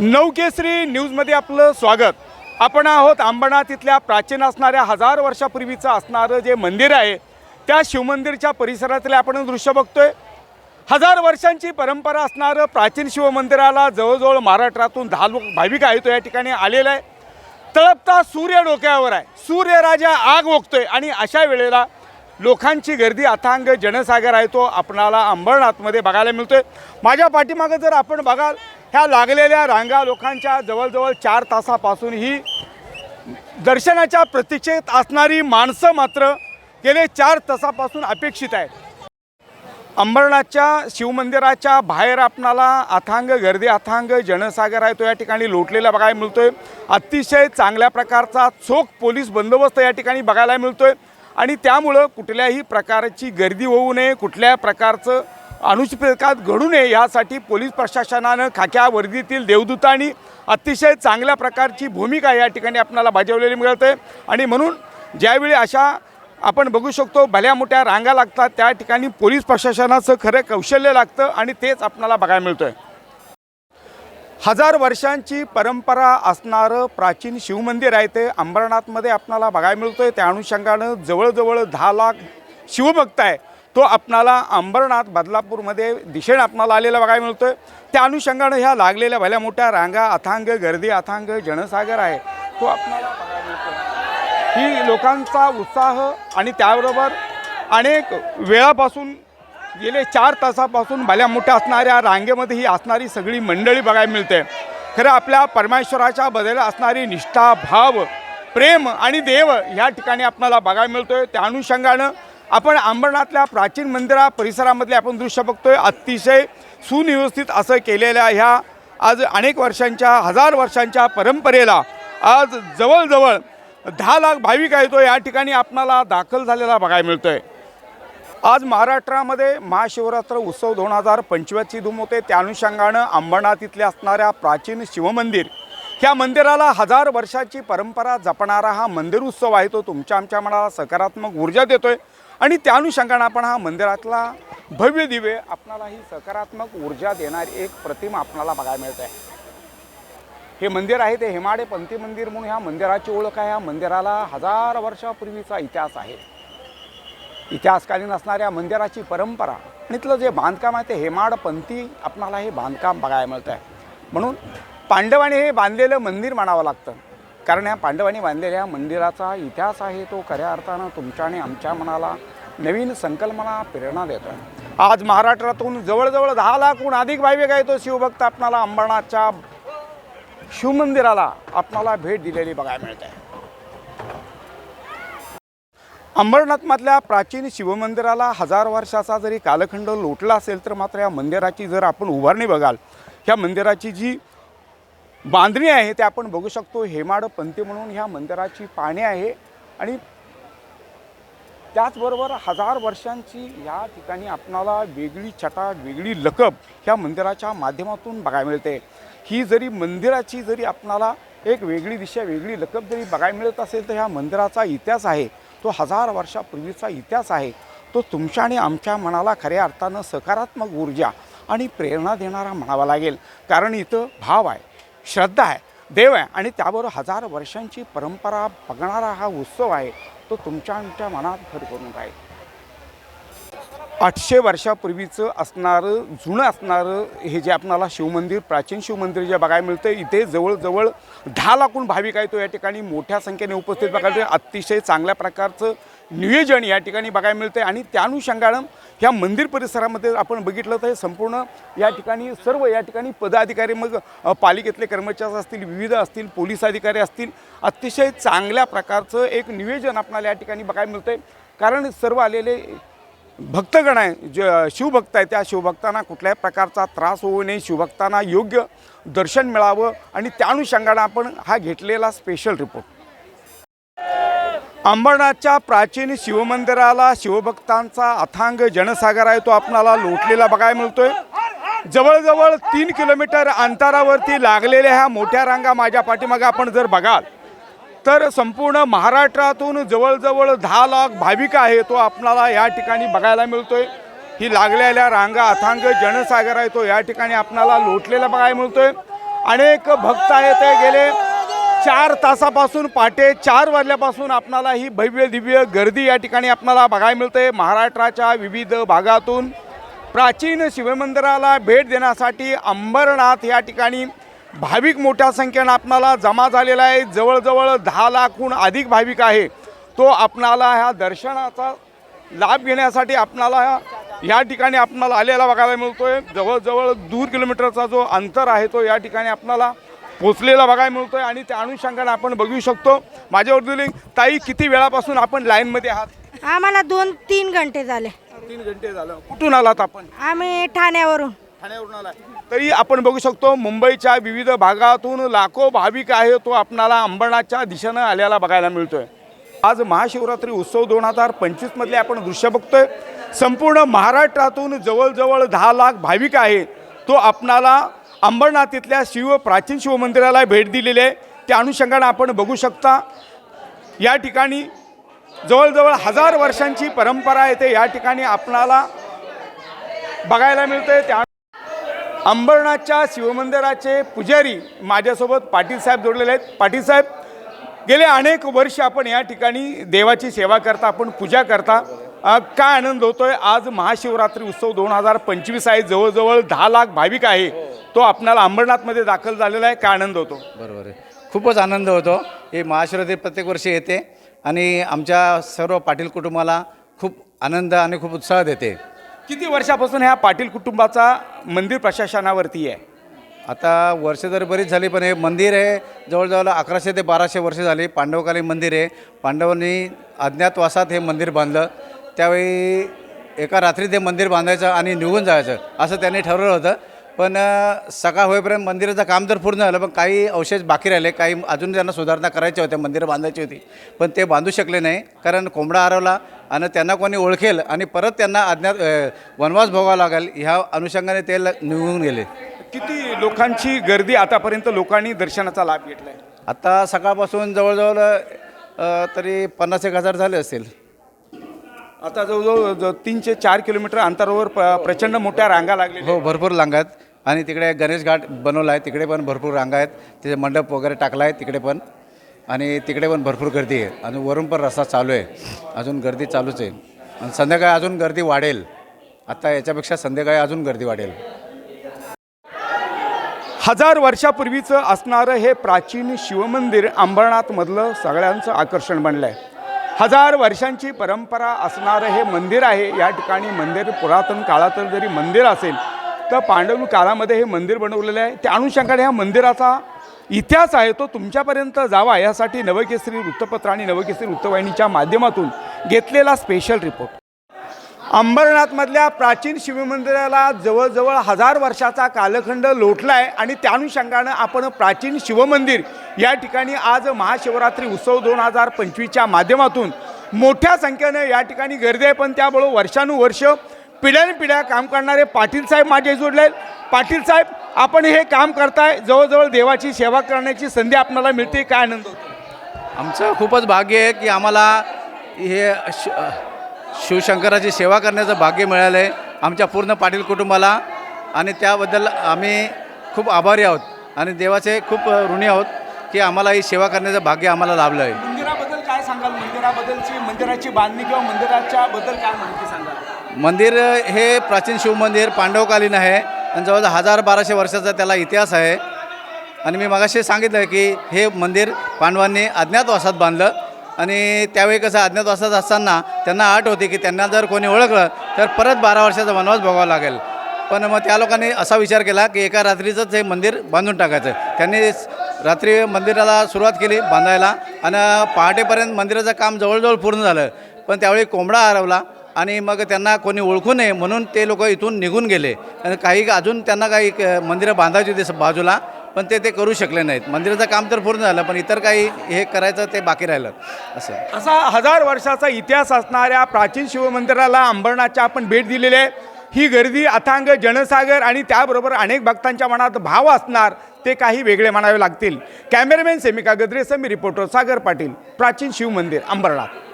नवकेसरी न्यूजमध्ये आपलं स्वागत. आपण आहोत अंबरनाथ इथल्या प्राचीन असणाऱ्या हजार वर्षापूर्वीचं असणारं जे मंदिर आहे त्या शिवमंदिरच्या परिसरातले आपण दृश्य बघतोय. हजार वर्षांची परंपरा असणारं प्राचीन शिवमंदिराला जवळजवळ महाराष्ट्रातून दहा लोक भाविक आहे तो या ठिकाणी आलेला आहे. तळपता सूर्य डोक्यावर आहे. सूर्यराजा आग ओकतोय आणि अशा वेळेला लोकांची गर्दी अथांग जनसागर आहे तो आपणाला अंबरनाथमध्ये बघायला मिळतोय. माझ्या पाठीमागं जर आपण बघाल ह्या लागलेल्या रांगा लोकांच्या जवळजवळ चार तासापासून ही दर्शनाच्या प्रतीक्षेत असणारी माणसं मात्र गेले चार तासापासून अपेक्षित आहेत. अंबरनाथच्या शिवमंदिराच्या बाहेर आपणाला अथांग गर्दी अथांग जनसागर आहे तो या ठिकाणी लोटलेला बघायला मिळतोय. अतिशय चांगल्या प्रकारचा चोख पोलीस बंदोबस्त या ठिकाणी बघायला मिळतोय. आणि त्यामुळं कुठल्याही प्रकारची गर्दी होऊ नये कुठल्या प्रकारचं अनुचित घडू नये यासाठी पोलीस प्रशासनानं खाक्या वर्दीतील देवदूतांनी अतिशय चांगल्या प्रकारची भूमिका या ठिकाणी आपल्याला बजावलेली मिळते आहे आणि म्हणून ज्यावेळी अशा आपण बघू शकतो भल्या मोठ्या रांगा लागतात त्या ठिकाणी पोलीस प्रशासनाचं खरं कौशल्य लागतं आणि तेच आपल्याला बघायला मिळतं आहे हजार वर्षांची परंपरा असणारं प्राचीन शिवमंदिर आहे ते अंबरनाथमध्ये आपणाला बघायला मिळतं आहे त्या अनुषंगानं जवळजवळ दहा लाख शिवभक्त आहे. तो आपणाला अंबरनाथ बदलापूरमध्ये दिशेने आपणाला आलेला बघायला मिळतो आहे त्या अनुषंगानं ह्या लागलेल्या भल्या मोठ्या रांगा अथांग गर्दी अथांग जनसागर आहे. तो आपणाला बघायला मिळतो ही लोकांचा उत्साह आणि त्याबरोबर अनेक वेळापासून गेले चार तासापासून भल्या मोठ्या असणाऱ्या रांगेमध्ये ही असणारी सगळी मंडळी बघायला मिळते. खरं आपल्या परमेश्वराच्या बदल असणारी निष्ठा भाव प्रेम आणि देव ह्या ठिकाणी आपणाला बघायला मिळतो आहे त्या अनुषंगानं आपण अंबरनाथल्या प्राचीन मंदिरा परिसरामधले आपण दृश्य बघतोय. अतिशय सुनिवस्थित असं केलेल्या ह्या आज अनेक वर्षांच्या हजार वर्षांच्या परंपरेला आज जवळजवळ दहा लाख भाविक आहे तो या ठिकाणी आपणाला दाखल झालेला बघायला मिळतोय. आज महाराष्ट्रामध्ये महाशिवरात्र उत्सव दोन हजार पंचवीसची धूम होते. त्या अनुषंगानं अंबरनाथ इथले असणाऱ्या प्राचीन शिवमंदिर ह्या मंदिराला हजार वर्षाची परंपरा जपणारा हा मंदिर उत्सव आहे. तो तुमच्या आमच्या मनाला सकारात्मक ऊर्जा देतोय. आणि त्या अनुषंगानं आपण हा मंदिरातला भव्य दिवे आपणाला ही सकारात्मक ऊर्जा देणारी एक प्रतिमा आपणाला बघायला मिळत. आहे हे मंदिर आहे ते हेमाडे पंथी मंदिर म्हणून ह्या मंदिराची ओळख आहे. ह्या मंदिराला हजार वर्षापूर्वीचा इतिहास आहे. इतिहासकालीन असणाऱ्या मंदिराची परंपरा आणि इथलं जे बांधकाम आहे ते हेमाडपंथी आपणाला हे बांधकाम बघायला मिळतं आहे म्हणून पांडवाने हे बांधलेलं मंदिर म्हणावं लागतं. कारण या पांडवांनी बांधलेल्या मंदिराचा इतिहास आहे तो खऱ्या अर्थानं तुमच्या आणि आमच्या मनाला नवीन संकल्पना प्रेरणा देतो आहे आज महाराष्ट्रातून जवळजवळ दहा लाखहून अधिक भाविक आहे तो शिवभक्त. आपणाला अंबरनाथच्या शिवमंदिराला आपणाला भेट दिलेली बघायला मिळते. आहे अंबरनाथमधल्या प्राचीन शिवमंदिराला हजार वर्षाचा जरी कालखंड लोटला असेल तर मात्र या मंदिराची जर आपण उभारणी बघाल ह्या मंदिराची जी बांधणी आहे ते आपण बघू शकतो. हेमाड पंथी म्हणून ह्या मंदिराची पाने आहे. आणि त्याचबरोबर हजार वर्षांची या ठिकाणी आपणाला वेगळी छटा वेगळी लकब ह्या मंदिराच्या माध्यमातून बघायला मिळते. ही जरी मंदिराची जरी आपणाला एक वेगळी दिशा वेगळी लकब जरी बघायला मिळत असेल तर ह्या मंदिराचा इतिहास आहे. तो हजार वर्षापूर्वीचा इतिहास आहे. तो तुमच्या आणि आमच्या मनाला खऱ्या अर्थानं सकारात्मक ऊर्जा आणि प्रेरणा देणारा म्हणावा लागेल. कारण इथं भाव आहे. श्रद्धा आहे देव आहे आणि त्याबरोबर हजार वर्षांची परंपरा बघणारा हा उत्सव आहे तो तुमच्या आमच्या मनात भर करून राहील. आठशे वर्षापूर्वीचं असणारं जुनं असणारं हे जे आपणाला शिवमंदिर प्राचीन शिवमंदिर जे बघायला मिळतं इथे जवळजवळ दहा लाखून भाविक आहे तो हो या ठिकाणी. मोठ्या संख्येने उपस्थित बघायला अतिशय चांगल्या प्रकारचं नियोजन या ठिकाणी बघायला मिळतं आणि त्या अनुषंगानं ह्या मंदिर परिसरामध्ये आपण बघितलं तर संपूर्ण या ठिकाणी सर्व या ठिकाणी पदाधिकारी मग पालिकेतले कर्मचारी असतील विविध असतील पोलीस अधिकारी असतील अतिशय चांगल्या प्रकारचं एक नियोजन आपणाला या ठिकाणी बघायला मिळतं आहे कारण सर्व आलेले भक्तगण आहे जे शिवभक्त आहे त्या शिवभक्तांना कुठल्याही प्रकारचा त्रास होऊ नये. शिवभक्तांना योग्य दर्शन मिळावं. आणि त्या अनुषंगानं आपण हा घेतलेला स्पेशल रिपोर्ट अंबरनाथच्या प्राचीन शिवमंदिराला शिवभक्तांचा अथांग जनसागर आहे तो आपणाला लोटलेला बघायला मिळतोय. जवळजवळ तीन किलोमीटर अंतरावरती लागलेल्या ह्या मोठ्या रांगा माझ्या पाठीमागे आपण जर बघाल तर संपूर्ण महाराष्ट्रातून जवळजवळ दहा लाख भाविक आहे तो आपणाला या ठिकाणी बघायला मिळतोय. ही लागलेल्या रांगा अथांग जनसागर आहे तो या ठिकाणी आपणाला लोटलेला बघायला मिळतोय. अनेक भक्त आहेत ते गेले. चार तासापासून पहाटे चार वाजल्यापासून आपणाला ही भव्य दिव्य गर्दी या ठिकाणी आपणाला बघायला मिळते. महाराष्ट्राच्या विविध भागातून प्राचीन शिवमंदिराला भेट देण्यासाठी अंबरनाथ या ठिकाणी भाविक मोठ्या संख्येनं आपणाला जमा झालेला आहे. जवळजवळ दहा लाखहून अधिक भाविक आहे. तो आपणाला ह्या दर्शनाचा लाभ घेण्यासाठी आपणाला या ठिकाणी आपणाला आलेला बघायला मिळतो आहे जवळजवळ दूर किलोमीटरचा जो अंतर आहे तो या ठिकाणी आपणाला पोचलेला बघायला मिळतोय आणि त्या अनुषंगाने आपण बघू शकतो. माझ्यावर ताई किती वेळापासून आपण लाईनमध्ये आहात? आम्हाला दोन तीन घंटे झाले. तीन घंटे झालं. कुठून आलात आपण? आम्ही ठाण्यावरून. ठाण्यावरून आलाय. तरी आपण बघू शकतो मुंबईच्या विविध भागातून लाखो भाविक आहे. तो आपणाला अंबरनाथच्या दिशेनं आल्याला बघायला मिळतोय. आज महाशिवरात्री उत्सव दोन हजार पंचवीसमधले आपण दृश्य बघतोय. संपूर्ण महाराष्ट्रातून जवळजवळ दहा लाख भाविक आहे. तो आपणाला अंबरनाथ इथल्या शिव प्राचीन शिवमंदिराला भेट दिलेली आहे. त्या अनुषंगानं आपण बघू शकता या ठिकाणी जवळजवळ हजार वर्षांची परंपरा येते या ठिकाणी आपणाला बघायला मिळते त्या अंबरनाथच्या शिवमंदिराचे पुजारी माझ्यासोबत पाटील साहेब जोडलेले आहेत. पाटील साहेब गेले अनेक वर्ष आपण या ठिकाणी देवाची सेवा करता आपण पूजा करता. काय आनंद होतोय? आज महाशिवरात्री उत्सव दोन हजार पंचवीस आहे. जवळजवळ दहा लाख भाविक आहे. तो आपणाला अंबरनाथमध्ये दाखल झालेला आहे काय आनंद होतो? बरोबर आहे. खूपच आनंद होतो. हे महाशिवरात्री प्रत्येक वर्षी येते आणि आमच्या सर्व पाटील कुटुंबाला खूप आनंद आणि खूप उत्साह देते. किती वर्षापासून ह्या पाटील कुटुंबाचा मंदिर प्रशासनावरती आहे? आता वर्ष जरी बरीच झाली पण हे मंदिर आहे जवळजवळ अकराशे ते बाराशे वर्ष झाली पांडवकालीन मंदिर आहे. पांडवांनी अज्ञातवासात हे मंदिर बांधलं. त्यावेळी एका रात्री ते मंदिर बांधायचं आणि निघून जायचं असं त्यांनी ठरवलं होतं. पण सकाळ होईपर्यंत मंदिराचं काम तर पूर्ण झालं पण काही अवशेष बाकी राहिले. काही अजून त्यांना सुधारणा करायच्या होत्या मंदिरं बांधायची होती. पण ते बांधू शकले नाही कारण कोंबडा हरवला आणि त्यांना कोणी ओळखेल आणि परत त्यांना अज्ञात वनवास भोगावा लागेल ह्या अनुषंगाने ते ल- निघून गेले. किती लोकांची गर्दी आतापर्यंत लोकांनी दर्शनाचा लाभ घेतला आहे आता सकाळपासून जवळजवळ तरी पन्नास एक हजार झाले असतील. आता जवळजवळ तीनशे चार किलोमीटर अंतरावर प्रचंड मोठ्या रांगा लागलेल्या हो भरपूर रांगा आहेत. आणि तिकडे गणेश घाट बनवला आहे. तिकडे पण भरपूर रांगा आहेत. तिथे मंडप वगैरे टाकला आहे तिकडे पण. आणि तिकडे पण भरपूर गर्दी आहे. आणि वरून पण रस्ता चालू आहे. अजून गर्दी चालूच आहे. आणि संध्याकाळी अजून गर्दी वाढेल. आता याच्यापेक्षा संध्याकाळी अजून गर्दी वाढेल. हजार वर्षापूर्वीचं असणारं हे प्राचीन शिवमंदिर अंबरनाथमधलं सगळ्यांचं आकर्षण बनलं आहे हजार वर्षांची परंपरा असणारं हे मंदिर आहे. या ठिकाणी मंदिर पुरातन काळातील जरी मंदिर असेल तर पांडव काळामध्ये हे मंदिर बनवलेलं आहे. त्या अनुषंगाने ह्या मंदिराचा इतिहास आहे तो तुमच्यापर्यंत जावा. यासाठी नवकेसरी वृत्तपत्र आणि नवकेसरी वृत्तवाहिनीच्या माध्यमातून घेतलेला स्पेशल रिपोर्ट अंबरनाथमधल्या प्राचीन शिवमंदिराला जवळजवळ हजार वर्षाचा कालखंड लोटला आहे आणि त्या अनुषंगानं आपण प्राचीन शिवमंदिर या ठिकाणी आज महाशिवरात्री उत्सव दोन हजार पंचवीसच्या माध्यमातून मोठ्या संख्येनं या ठिकाणी गर्दी आहे. पण त्यामुळं वर्षानुवर्ष पिढ्यानपिढ्या काम करणारे पाटील साहेब माझे जोडले आहेत. पाटील साहेब आपण हे काम करताय जवळजवळ देवाची सेवा करण्याची संधी आपल्याला मिळते काय आनंद होतो? आमचं खूपच भाग्य आहे की आम्हाला हे शिवशंकराची सेवा करण्याचं भाग्य मिळालं आहे आमच्या पूर्ण पाटील कुटुंबाला. आणि त्याबद्दल आम्ही खूप आभारी आहोत आणि देवाचे खूप ऋणी आहोत की आम्हाला ही सेवा करण्याचं भाग्य आम्हाला लाभलं आहे मंदिराबद्दल काय सांगाल? मंदिराबद्दलची मंदिराची बांधणी किंवा मंदिराच्या बद्दल काय माहिती सांगाल? मंदिर हे प्राचीन शिवमंदिर पांडवकालीन आहे. आणि जवळजवळ हजार बाराशे वर्षाचा त्याला इतिहास आहे. आणि मी मगाशी सांगितलं की हे मंदिर पांडवांनी अज्ञातवासात बांधलं. आणि त्यावेळी कसं अज्ञातवासात असताना त्यांना आठ होती की त्यांना जर कोणी ओळखलं तर परत बारा वर्षाचा वनवास भोगावा लागेल. पण मग त्या लोकांनी असा विचार केला की एका रात्रीचंच हे मंदिर बांधून टाकायचं. त्यांनी रात्री मंदिराला सुरुवात केली बांधायला. आणि पहाटेपर्यंत मंदिराचं काम जवळजवळ पूर्ण झालं. पण त्यावेळी कोंबडा हरवला. आणि मग त्यांना कोणी ओळखू नये म्हणून ते लोक इथून निघून गेले. आणि काही अजून त्यांना काही मंदिरं बांधायची होती बाजूला पण ते ते करू शकले नाहीत. मंदिराचं काम तर पूर्ण झालं पण इतर काही हे करायचं ते बाकी राहिलं असं. असा हजार वर्षाचा इतिहास असणाऱ्या प्राचीन शिवमंदिराला अंबरनाथच्या आपण भेट दिलेली आहे. ही गर्दी अथांग जनसागर आणि त्याबरोबर अनेक भक्तांच्या मनात भाव असणार ते काही वेगळे म्हणावे लागतील. कॅमेरामॅन सेमिका गद्रे समी रिपोर्टर सागर पाटील प्राचीन शिवमंदिर अंबरनाथ.